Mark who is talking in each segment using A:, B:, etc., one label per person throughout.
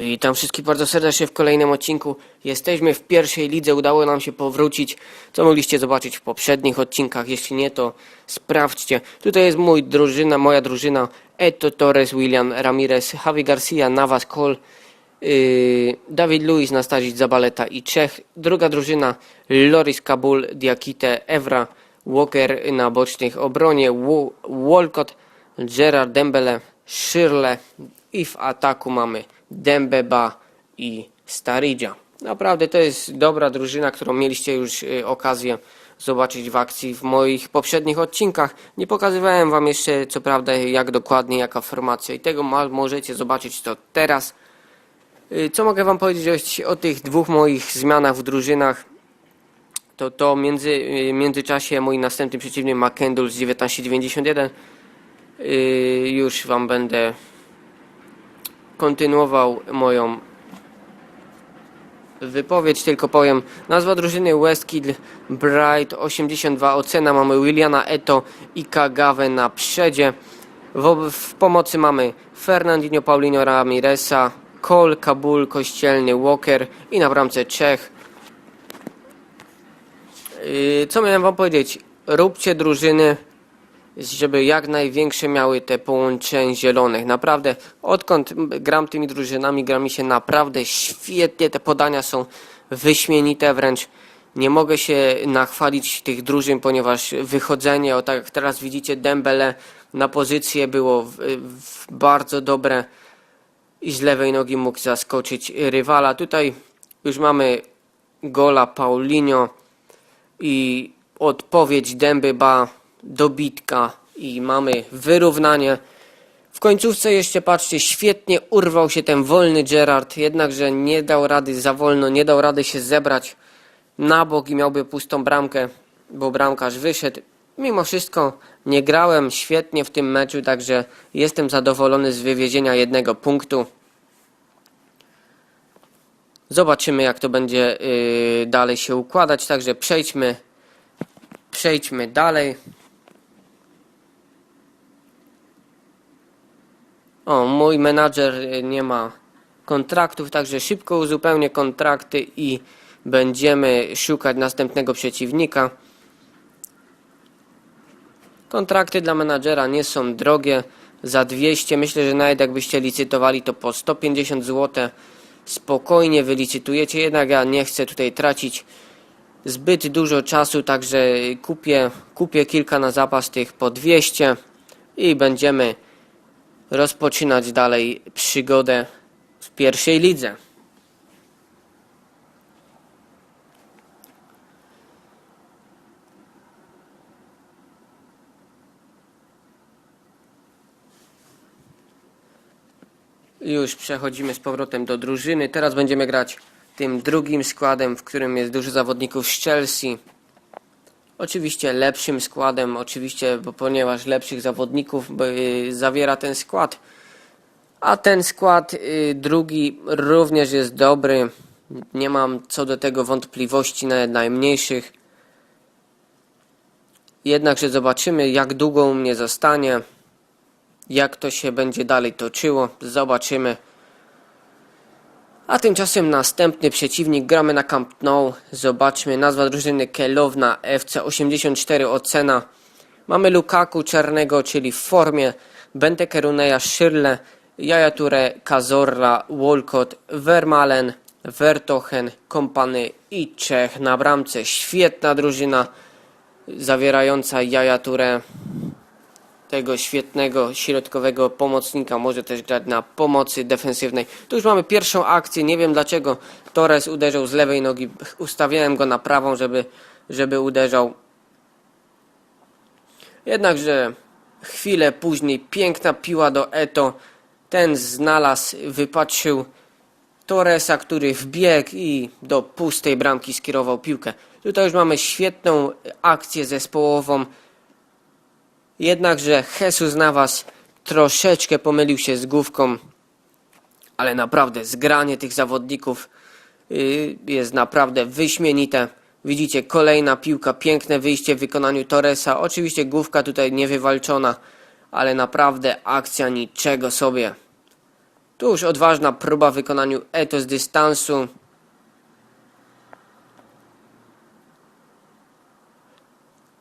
A: Witam wszystkich bardzo serdecznie w kolejnym odcinku. Jesteśmy w pierwszej lidze, udało nam się powrócić, co mogliście zobaczyć w poprzednich odcinkach. Jeśli nie, to sprawdźcie. Tutaj jest mój drużyna, moja drużyna. Eto Torres, William Ramirez, Javi Garcia, Navas Cole, yy, Dawid Luiz, Nastasic Zabaleta i Czech. Druga drużyna Loris Kabul, Diakite, Evra, Walker na bocznych obronie, Walcott, Gerard Dembele, Shirle i w ataku mamy Dembeba i Staridzia. Naprawdę to jest dobra drużyna, którą mieliście już y, okazję zobaczyć w akcji w moich poprzednich odcinkach. Nie pokazywałem wam jeszcze co prawda jak dokładnie, jaka formacja i tego ma- możecie zobaczyć to teraz. Y, Co mogę wam powiedzieć o tych dwóch moich zmianach w drużynach? To to między, y, w międzyczasie mój następny przeciwnik McKendall z 1991 Yy, już Wam będę kontynuował moją wypowiedź, tylko powiem. Nazwa drużyny Westkill Bright 82. Ocena mamy Williana Eto i Kagawę na przedzie. W, w pomocy mamy Fernandinho, Paulinho Ramireza, Cole, Kabul, Kościelny, Walker i na bramce Czech. Yy, co miałem Wam powiedzieć? Róbcie drużyny żeby jak największe miały te połączeń zielonych. Naprawdę, odkąd gram tymi drużynami, gra mi się naprawdę świetnie. Te podania są wyśmienite wręcz. Nie mogę się nachwalić tych drużyn, ponieważ wychodzenie, o tak jak teraz widzicie, Dembele na pozycję było w, w bardzo dobre i z lewej nogi mógł zaskoczyć rywala. Tutaj już mamy gola Paulinho i odpowiedź Dęby Ba dobitka i mamy wyrównanie. W końcówce jeszcze patrzcie, świetnie urwał się ten wolny Gerard, jednakże nie dał rady za wolno, nie dał rady się zebrać na bok i miałby pustą bramkę, bo bramkarz wyszedł. Mimo wszystko nie grałem świetnie w tym meczu, także jestem zadowolony z wywiezienia jednego punktu. Zobaczymy jak to będzie yy, dalej się układać, także przejdźmy przejdźmy dalej. O, mój menadżer y, nie ma kontraktów, także szybko uzupełnię kontrakty i będziemy szukać następnego przeciwnika. Kontrakty dla menadżera nie są drogie. Za 200, myślę, że nawet jakbyście licytowali to po 150 zł. Spokojnie wylicytujecie, jednak ja nie chcę tutaj tracić zbyt dużo czasu, także kupię, kupię kilka na zapas tych po 200 i będziemy rozpoczynać dalej przygodę w pierwszej lidze. Już przechodzimy z powrotem do drużyny. Teraz będziemy grać tym drugim składem, w którym jest dużo zawodników z Chelsea. Oczywiście lepszym składem, oczywiście, bo ponieważ lepszych zawodników y, zawiera ten skład. A ten skład y, drugi również jest dobry. Nie mam co do tego wątpliwości nawet najmniejszych. Jednakże zobaczymy, jak długo u mnie zostanie, jak to się będzie dalej toczyło. Zobaczymy. A tymczasem następny przeciwnik gramy na Camp Nou. Zobaczmy nazwa drużyny Kelowna FC84 ocena. Mamy Lukaku czarnego, czyli w formie Bentekeruneja, Szyrle, Jaja Ture, Cazorla, Walcott, Vermalen, Vertochen, Kompany i Czech na bramce. Świetna drużyna zawierająca Jaja Ture, tego świetnego środkowego pomocnika może też grać na pomocy defensywnej. Tu już mamy pierwszą akcję, nie wiem dlaczego Torres uderzył z lewej nogi, ustawiałem go na prawą, żeby, żeby uderzał. Jednakże chwilę później piękna piła do Eto, ten znalazł, wypatrzył Torresa, który wbiegł i do pustej bramki skierował piłkę. Tutaj już mamy świetną akcję zespołową. Jednakże Jesus Navas troszeczkę pomylił się z główką, ale naprawdę zgranie tych zawodników y, jest naprawdę wyśmienite. Widzicie, kolejna piłka, piękne wyjście w wykonaniu Torresa. Oczywiście główka tutaj niewywalczona, ale naprawdę akcja niczego sobie. Tu już odważna próba w wykonaniu Eto z dystansu.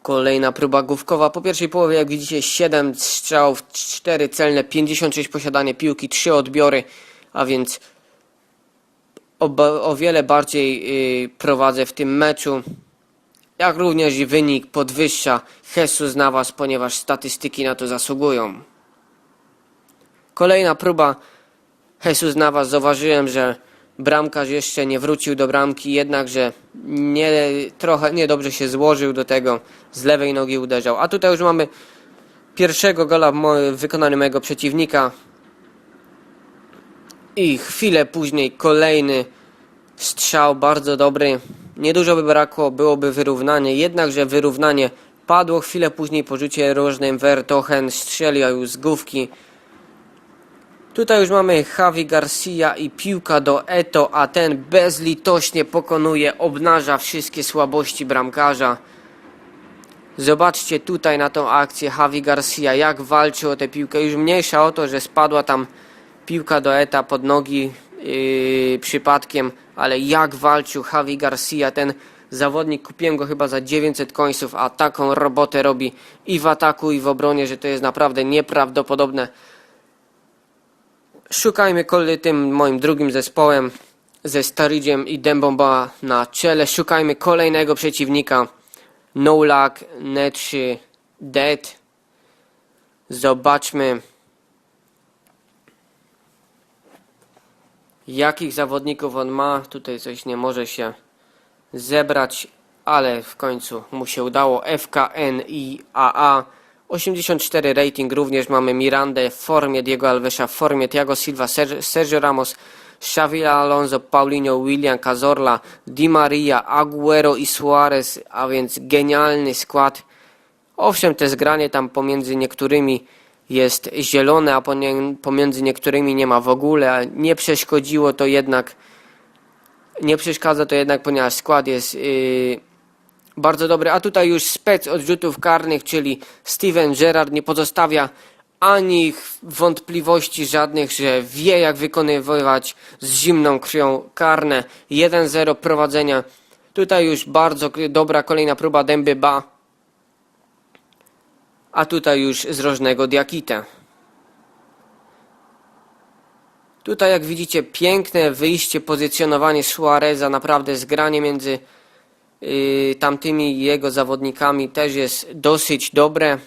A: Kolejna próba główkowa. Po pierwszej połowie, jak widzicie, 7 strzałów, 4 celne, 56 posiadanie piłki, 3 odbiory, a więc o, wiele bardziej y, prowadzę w tym meczu. Jak również i wynik podwyższa Jesus Navas, ponieważ statystyki na to zasługują. Kolejna próba Jesus Navas. Zauważyłem, że bramkarz jeszcze nie wrócił do bramki, jednakże nie, trochę niedobrze się złożył do tego. Z lewej nogi uderzał. A tutaj już mamy pierwszego gola w, wykonaniu mojego przeciwnika. I chwilę później kolejny strzał bardzo dobry. Niedużo by brakło, byłoby wyrównanie, jednakże wyrównanie padło. Chwilę później po rzucie rożnym Vertochen strzelił z główki. Tutaj już mamy Javi Garcia i piłka do Eto, a ten bezlitośnie pokonuje, obnaża wszystkie słabości bramkarza. Zobaczcie tutaj na tą akcję Javi Garcia, jak walczy o tę piłkę. Już mniejsza o to, że spadła tam piłka do Eta pod nogi yy, przypadkiem, ale jak walczył Javi Garcia, ten zawodnik, kupiłem go chyba za 900 końców, a taką robotę robi i w ataku, i w obronie, że to jest naprawdę nieprawdopodobne. Szukajmy kole tym moim drugim zespołem ze Starydziem i Dembomba na czele. Szukajmy kolejnego przeciwnika. No Luck, Netszy, Dead. Zobaczmy jakich zawodników on ma. Tutaj coś nie może się zebrać, ale w końcu mu się udało. FKN i AA. 84 rating również mamy Mirandę w formie Diego Alvesa, w formie Thiago Silva, Ser- Sergio Ramos, Xavi Alonso, Paulinho, William Cazorla, Di Maria, Aguero i Suarez, a więc genialny skład. Owszem, te zgranie tam pomiędzy niektórymi jest zielone, a pomiędzy niektórymi nie ma w ogóle, ale nie przeszkodziło to jednak, nie przeszkadza to jednak, ponieważ skład jest yy, bardzo dobry. A tutaj już spec odrzutów karnych, czyli Steven Gerrard nie pozostawia ani wątpliwości żadnych, że wie jak wykonywać z zimną krwią karne. 1-0 prowadzenia. Tutaj już bardzo dobra kolejna próba Dęby Ba. A tutaj już z rożnego Diakite. Tutaj jak widzicie piękne wyjście, pozycjonowanie Suareza, naprawdę zgranie między tamtymi jego zawodnikami też jest dosyć dobre.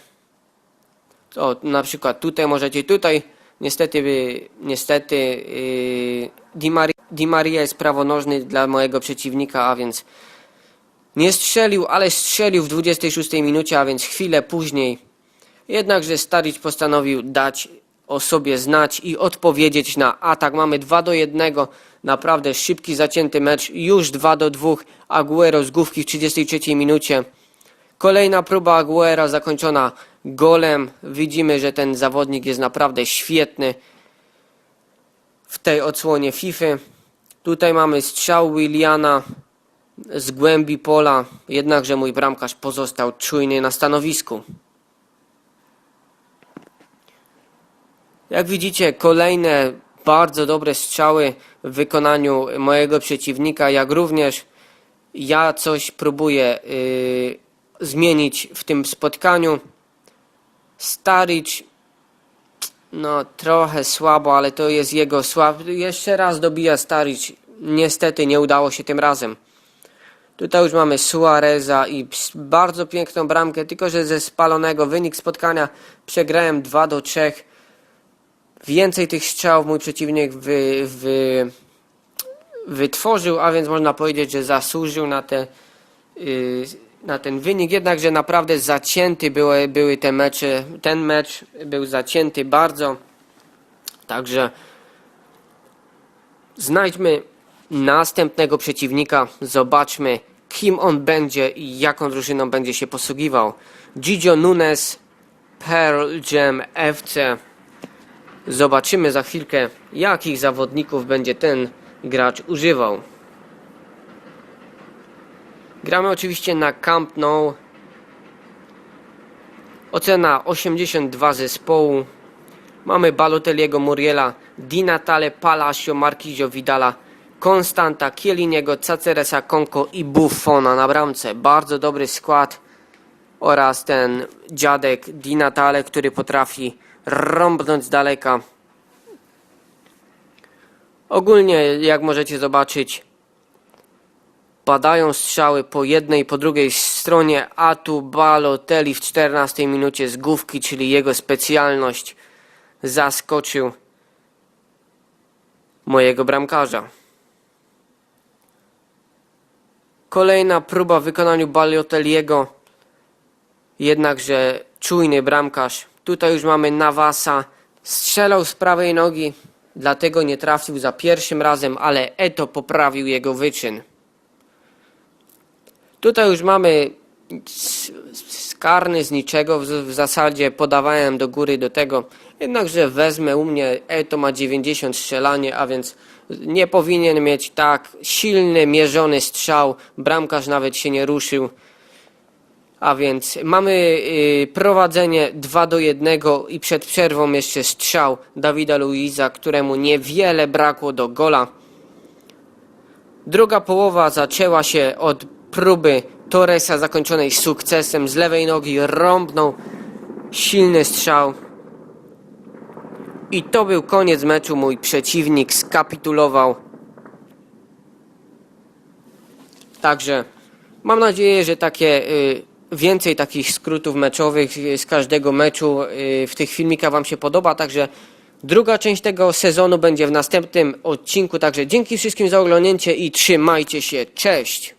A: O, na przykład tutaj możecie, tutaj niestety, y, niestety yy, Di, Mari, Di Maria jest prawonożny dla mojego przeciwnika, a więc nie strzelił, ale strzelił w 26 minucie, a więc chwilę później. Jednakże Staric postanowił dać o sobie znać i odpowiedzieć na atak. Mamy 2 do 1. Naprawdę szybki, zacięty mecz. Już 2 do 2. Aguero z główki w 33 minucie. Kolejna próba Aguera zakończona golem. Widzimy, że ten zawodnik jest naprawdę świetny w tej odsłonie FIFA. Tutaj mamy strzał Williana z głębi pola, jednakże mój bramkarz pozostał czujny na stanowisku. Jak widzicie, kolejne bardzo dobre strzały w wykonaniu mojego przeciwnika, jak również ja coś próbuję yy, zmienić w tym spotkaniu. Staric, no trochę słabo, ale to jest jego słab. Jeszcze raz dobija Staric. Niestety nie udało się tym razem. Tutaj już mamy Suareza i bardzo piękną bramkę, tylko że ze spalonego wynik spotkania przegrałem 2 do 3. Więcej tych strzałów mój przeciwnik wy, wy, wytworzył, a więc można powiedzieć, że zasłużył na, te, yy, na ten wynik. Jednakże naprawdę zacięty były, były te mecze. Ten mecz był zacięty bardzo. Także znajdźmy następnego przeciwnika. Zobaczmy, kim on będzie i jaką drużyną będzie się posługiwał. Gigio Nunes, Pearl Jam FC. Zobaczymy za chwilkę, jakich zawodników będzie ten gracz używał. Gramy oczywiście na Camp Nou. Ocena 82 zespołu. Mamy Balotelliego, Muriela, Di Natale, Palacio, Marquisio, Vidala, Konstanta, Kieliniego, Caceresa, Konko i Buffona na bramce. Bardzo dobry skład oraz ten dziadek Di Natale, który potrafi rąbnąć z daleka. Ogólnie, jak możecie zobaczyć, padają strzały po jednej i po drugiej stronie, a tu Balotelli w 14 minucie z główki, czyli jego specjalność, zaskoczył mojego bramkarza. Kolejna próba w wykonaniu Balotelliego, jednakże czujny bramkarz. Tutaj już mamy Navasa, strzelał z prawej nogi, dlatego nie trafił za pierwszym razem, ale Eto poprawił jego wyczyn. Tutaj już mamy karny z niczego, w zasadzie podawałem do góry do tego, jednakże wezmę u mnie, Eto ma 90 strzelanie, a więc nie powinien mieć tak silny, mierzony strzał, bramkarz nawet się nie ruszył. A więc mamy y, prowadzenie 2 do 1 i przed przerwą jeszcze strzał Dawida Luiza, któremu niewiele brakło do gola. Druga połowa zaczęła się od próby Torresa zakończonej sukcesem. Z lewej nogi rąbnął silny strzał. I to był koniec meczu. Mój przeciwnik skapitulował. Także mam nadzieję, że takie y, więcej takich skrótów meczowych z każdego meczu y, w tych filmikach Wam się podoba. Także druga część tego sezonu będzie w następnym odcinku. Także dzięki wszystkim za oglądnięcie i trzymajcie się. Cześć!